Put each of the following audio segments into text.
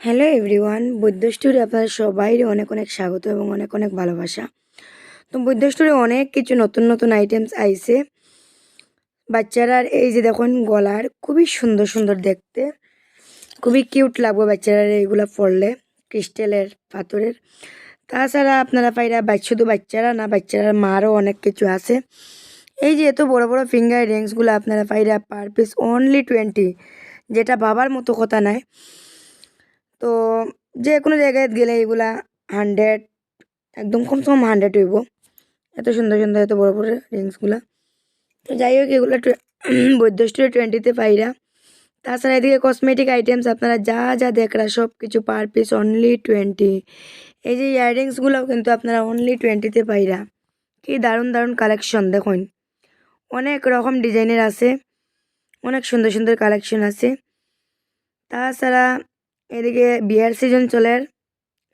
Hello everyone বৈদ্য স্টোরে আপনাদের সবাই অনেক অনেক স্বাগত এবং অনেক অনেক ভালোবাসা। তো বৈদ্য স্টোরে অনেক কিছু নতুন নতুন আইটেমস আইছে। বাচ্চারার এই যে দেখুন গলার খুবই সুন্দর সুন্দর দেখতে। খুবই কিউট লাগবে বাচ্চারার এইগুলো পরলে ক্রিস্টালের পাথরের। তাছাড়া আপনারা পাইরা শুধু বাচ্চারা না, বাচ্চারার মারও অনেক কিছু আছে। এই যে এত বড় বড় ফিঙ্গার রিংসগুলো আপনারা পাইরা পার পিস অনলি টোয়েন্টি যেটা বাবার মতো কথা নয় তো যে কোনো জায়গায় গেলে এগুলা হান্ড্রেড একদম কমসে কম হান্ড্রেড হইব। এত সুন্দর সুন্দর, এত বড় বড় রিংসগুলা। তো যাই হোক, এগুলো বৈদ্য স্টোরে টোয়েন্টিতে পাইরা। তাছাড়া এদিকে কসমেটিক আইটেমস আপনারা যা যা দেখরা সব কিছু পার পিস অনলি টোয়েন্টি এই যে ইয়াররিংসগুলোও কিন্তু আপনারা অনলি টোয়েন্টিতে পাইরা। কি দারুণ দারুণ কালেকশন দেখুন। অনেক রকম ডিজাইনের আছে। অনেক সুন্দর সুন্দর কালেকশন আছে। তাছাড়া এদিকে বিয়ার সিজন চলে।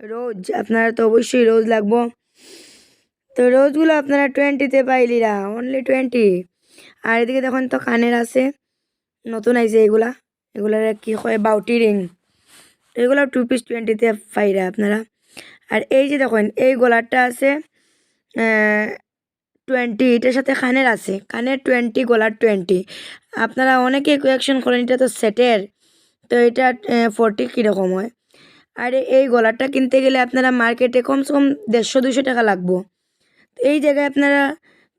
রোজ আপনারা তো অবশ্যই রোজ লাগবো। তো রোজগুলো আপনারা টোয়েন্টিতে পাইলিরা অনলি টোয়েন্টি আর এদিকে দেখুন তো কানের আছে, নতুন আইছে এগুলা। এগুলার কি হয় বাউটি রিং এগুলো টু পিস টোয়েন্টিতে পাইরা আপনারা। আর এই যে দেখুন, এই গলারটা আছে টোয়েন্টি এটার সাথে কানের আছে। কানের টোয়েন্টি গলার টোয়েন্টি আপনারা অনেকে কোয়েকশন করেন, এটা তো সেটের তো এটা ফোরটি কীরকম হয়? আর এই গলারটা কিনতে গেলে আপনারা মার্কেটে কমসে কম দেড়শো দুশো টাকা লাগবো। তো এই জায়গায় আপনারা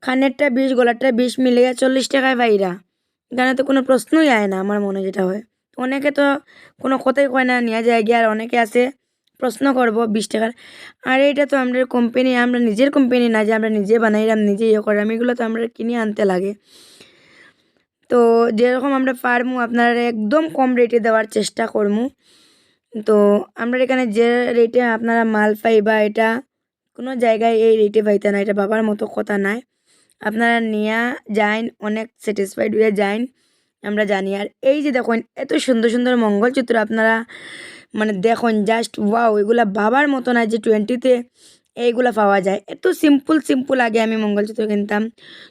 খানেরটা বিশ, গলারটা বিশ মিলে চল্লিশ টাকায় পাইরা এখানে তো কোনো প্রশ্নই আয় না আমার মনে যেটা হয়। অনেকে তো কোনো কথাই কয় না নেওয়া যায় গিয়ে। আর অনেকে আছে, প্রশ্ন করব বিশ টাকার। আর এইটা তো আমাদের কোম্পানি আমরা নিজের কোম্পানি না যে আমরা নিজে বানাইলাম নিজে ইয়ে করলাম এগুলো তো আমরা কিনে আনতে লাগে। তো যেরকম আমরা পারমু, আপনারা একদম কম রেটে দেওয়ার চেষ্টা করমু। তো আমরা এখানে যে রেটে আপনারা মাল পাই বা এটা কোনো জায়গায় এই রেটে পাইতে না, এটা বাবার মতো কথা নাই। আপনারা নিয়ে যাইন, অনেক স্যাটিসফাইড হয়ে যাইন, আমরা জানি। আর এই যে দেখুন, এত সুন্দর সুন্দর মঙ্গলচিত্র আপনারা মানে দেখুন জাস্ট ওয়াও এগুলা বাবার মতো না যে টোয়েন্টিতে এইগুলা পাওয়া যায়। এত সিম্পল সিম্পল আগে আমি মঙ্গলসূত্র কিনতাম।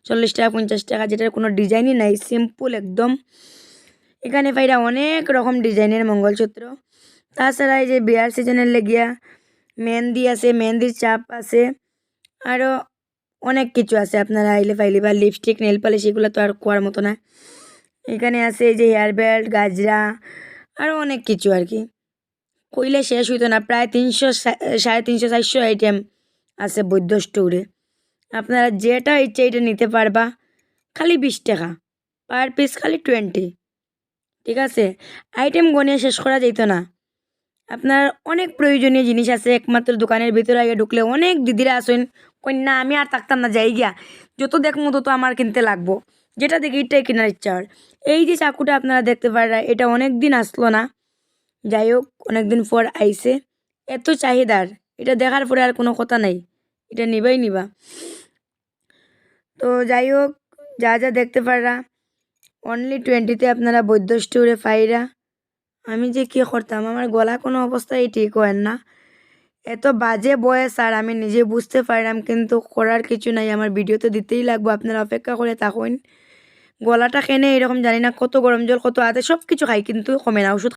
চল্লিশ টাকা, পঞ্চাশ টাকা, যেটার কোনো ডিজাইনই নাই সিম্পল একদম। এখানে পাইরা অনেক রকম ডিজাইনের মঙ্গলসূত্র তাছাড়া এই যে বিয়ার সিজনের লেগিয়া মেহেন্দি আছে, মেহেন্দির চাপ আছে আরও অনেক কিছু আছে। আপনারা আইলে ফাইলে বা লিপস্টিক নেল পালিশ এগুলো তো আর কোয়ার মতো না। এখানে আছে এই যে হেয়ার বেল্ট গাজরা আরও অনেক কিছু আর কি। কইলে শেষ হইতো না, প্রায় তিনশো সাড়ে তিনশো চারশো আইটেম আছে বৈদ্য স্টোরে। আপনারা যেটা ইচ্ছে এটা নিতে পারবা, খালি বিশ টাকা, পার পিস খালি টোয়েন্টি ঠিক আছে? আইটেম গনিয়ে শেষ করা যেত না। আপনার অনেক প্রয়োজনীয় জিনিস আছে, একমাত্র দোকানের ভিতরে আগে ঢুকলে অনেক দিদিরা আসেন কন্যা, আমি আর থাকতাম না, যাই গিয়া। যত দেখমো তত আমার কিনতে লাগবো। যেটা দেখি এটাই কেনার ইচ্ছা। এই যে চাকুটা আপনারা দেখতে পারা এটা অনেক দিন আসলো না। যাই হোক অনেক দিন পর আইসে এত চাহিদার, এটা দেখার পরে আর কোনো কথা নাই। এটা নিবাই নিবা। তো যাই হোক যা যা দেখতে পারা অনলি টোয়েন্টিতে আপনারা বৈদ্য স্টোরে পাইরা, আমি যে কী করতাম, আমার গলা কোনো অবস্থায় ঠিক হয় না। এত বাজে বয়স আর আমি নিজে বুঝতে পারলাম, কিন্তু করার কিছু নাই। আমার ভিডিও তো দিতেই লাগবো, আপনারা অপেক্ষা করে থাকুন। গলাটা কেনে এরকম জানি না, কত গরম জল, কত আদে সব কিছু খাই, কিন্তু কমে না, ওষুধ